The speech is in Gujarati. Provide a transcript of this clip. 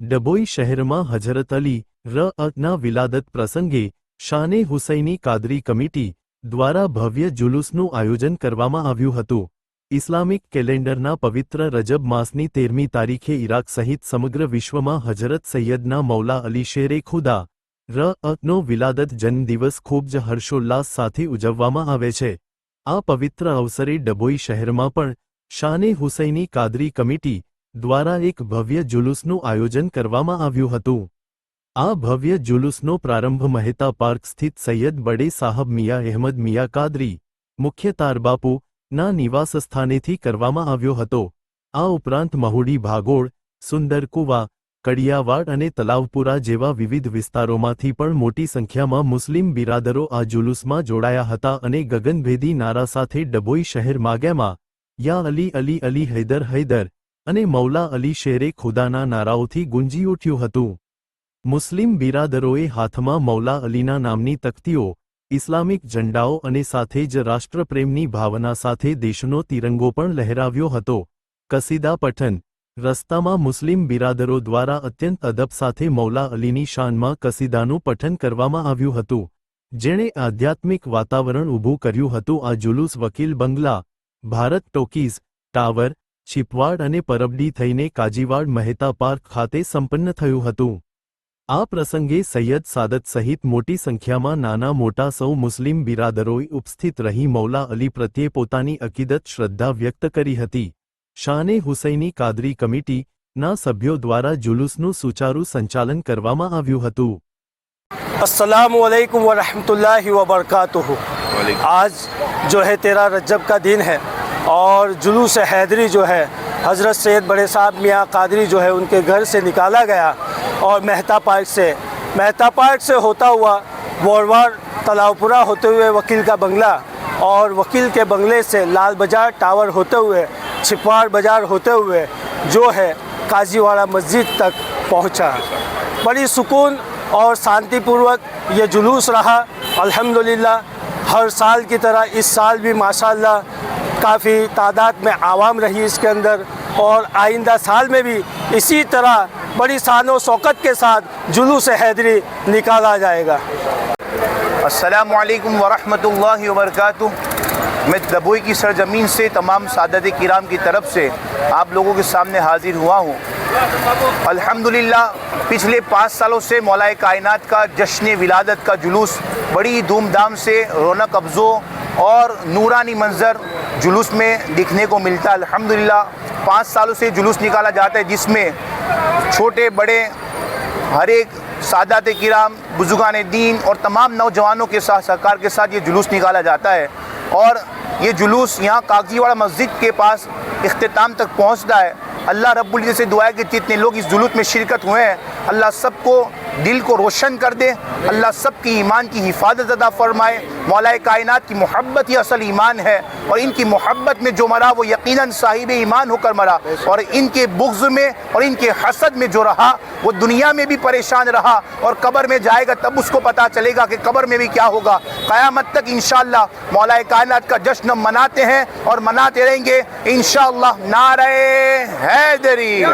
ડભોઈ શહેરમાં હજરત અલી રઅના વિલાદત પ્રસંગે શાને હુસૈની કાદરી કમિટી દ્વારા ભવ્ય જુલુસનું આયોજન કરવામાં આવ્યું હતું. ઇસ્લામિક કેલેન્ડરના પવિત્ર રજબ માસની તેરમી તારીખે ઇરાક સહિત સમગ્ર વિશ્વમાં હજરત સૈયદના મૌલા અલી શેરે ખુદા રઅનો વિલાદત જન્મદિવસ ખૂબ જ હર્ષોલ્લાસ સાથે ઉજવવામાં આવે છે. આ પવિત્ર અવસરે ડભોઈ શહેરમાં પણ શાને હુસૈની કાદરી કમિટી દ્વારા એક ભવ્ય જુલુસનું આયોજન કરવામાં આવ્યું હતું. આ ભવ્ય જુલુસનો પ્રારંભ મહેતા પાર્ક સ્થિત સૈયદ બડે સાહબ મિયા અહેમદ મિયા કાદરી, મુખ્ય તારબાપુ, ના નિવાસસ્થાનેથી કરવામાં આવ્યો હતો. આ ઉપરાંત મહુડી ભાગોળ સુંદરકુવા કડિયાવાડ અને તલાવપુરા જેવા વિવિધ વિસ્તારોમાંથી પણ મોટી સંખ્યામાં મુસ્લિમ બિરાદરો આ જુલુસમાં જોડાયા હતા અને ગગનભેદી નારા સાથે ડભોઈ શહેર માગ્યામાં, યા અલી અલી અલી હૈદર હૈદર અને મૌલા અલી શેરે ખુદાના નારાઓથી ગુંજી ઉઠ્યું હતું. મુસ્લિમ બિરાદરોએ હાથમાં મૌલા અલીના નામની તકતીઓ ઇસ્લામિક ઝંડાઓ અને સાથે જ રાષ્ટ્રપ્રેમની ભાવના સાથે દેશનો તિરંગો પણ લહેરાવ્યો હતો. કસીદા પઠન, રસ્તામાં મુસ્લિમ બિરાદરો દ્વારા અત્યંત અદબ સાથે મૌલા અલીની શાનમાં કસીદાનું પઠન કરવામાં આવ્યું હતું. જેણે આધ્યાત્મિક વાતાવરણ ઊભું કર્યું હતું. આ જુલુસ વકીલ બંગલા, ભારત ટોકીઝ, ટાવર છીપવાડ અને પરબડી થઈને કાજીવાડ મહેતા પાર્ક ખાતે સંપન્ન થયું હતું. આ પ્રસંગે સૈયદ સાદત સહિત મોટી સંખ્યામાં નાના મોટા સૌ મુસ્લિમ બિરાદરોએ ઉપસ્થિત રહી મૌલા અલી પ્રત્યે પોતાની અકીદત શ્રદ્ધા વ્યક્ત કરી હતી. શાને હુસૈની કાદરી કમિટી ના સભ્યો દ્વારા જુલુસનું સુચારુ સંચાલન કરવામાં આવ્યું હતું. اور جلوس حیدری جو ہے، حضرت سید بڑے صاحب میاں قادری جو ہے، ان کے گھر سے نکالا گیا اور مہتا پارک سے۔ مہتا پارک سے ہوتا ہوا ووروار تلاؤ پورہ ہوتے ہوئے وکیل کا بنگلہ اور وکیل کے بنگلے سے لال بازار ٹاور ہوتے ہوئے، چھپوار بازار ہوتے ہوئے جو ہے قاضی واڑہ مسجد تک پہنچا۔ بڑی سکون اور شانتی پوروک یہ جلوس رہا۔ الحمدللہ، ہر سال کی طرح اس سال بھی ماشاءاللہ کافی تعداد میں عوام رہی اس کے اندر اور آئندہ سال میں بھی اسی طرح بڑی شان و شوکت کے ساتھ جلوس حیدری نکالا جائے گا۔ السلام علیکم ورحمۃ اللہ وبرکاتہ۔ میں دبوئی کی سرزمین سے تمام سعادت کرام کی طرف سے آپ لوگوں کے سامنے حاضر ہوا ہوں۔ الحمدللہ، پچھلے پانچ سالوں سے مولا کائنات کا، جشن ولادت کا جلوس بڑی دھوم دھام سے، رونق افزو اور نورانی منظر جلوس میں دیکھنے کو ملتا۔ ہے الحمدللہ، پانچ سالوں سے جلوس نکالا جاتا ہے، جس میں چھوٹے، بڑے، ہر ایک سادات کرام، بزرگان دین اور تمام نوجوانوں کے ساتھ، سرکار کے ساتھ یہ جلوس نکالا جاتا ہے۔ اور یہ جلوس یہاں کاغذی واڑہ مسجد کے پاس اختتام تک پہنچتا ہے۔ اللہ رب العزت سے دعا ہے کہ جتنے لوگ اس جلوس میں شرکت ہوئے ہیں، اللہ سب کو دل کو روشن کر دے۔ اللہ سب کی ایمان کی حفاظت ادا فرمائے۔ مولا کائنات کی محبت ہی اصل ایمان ہے۔ اور ان کی محبت میں جو مرا، وہ یقیناً صاحب ایمان ہو کر مرا۔ اور ان کے بغض میں اور ان کے حسد میں جو رہا، وہ دنیا میں بھی پریشان رہا۔ اور قبر میں جائے گا تب اس کو پتہ چلے گا کہ قبر میں بھی کیا ہوگا۔ قیامت تک انشاءاللہ مولا کائنات کا جشن ہم مناتے ہیں اور مناتے رہیں گے۔ انشاءاللہ نعرہ حیدری۔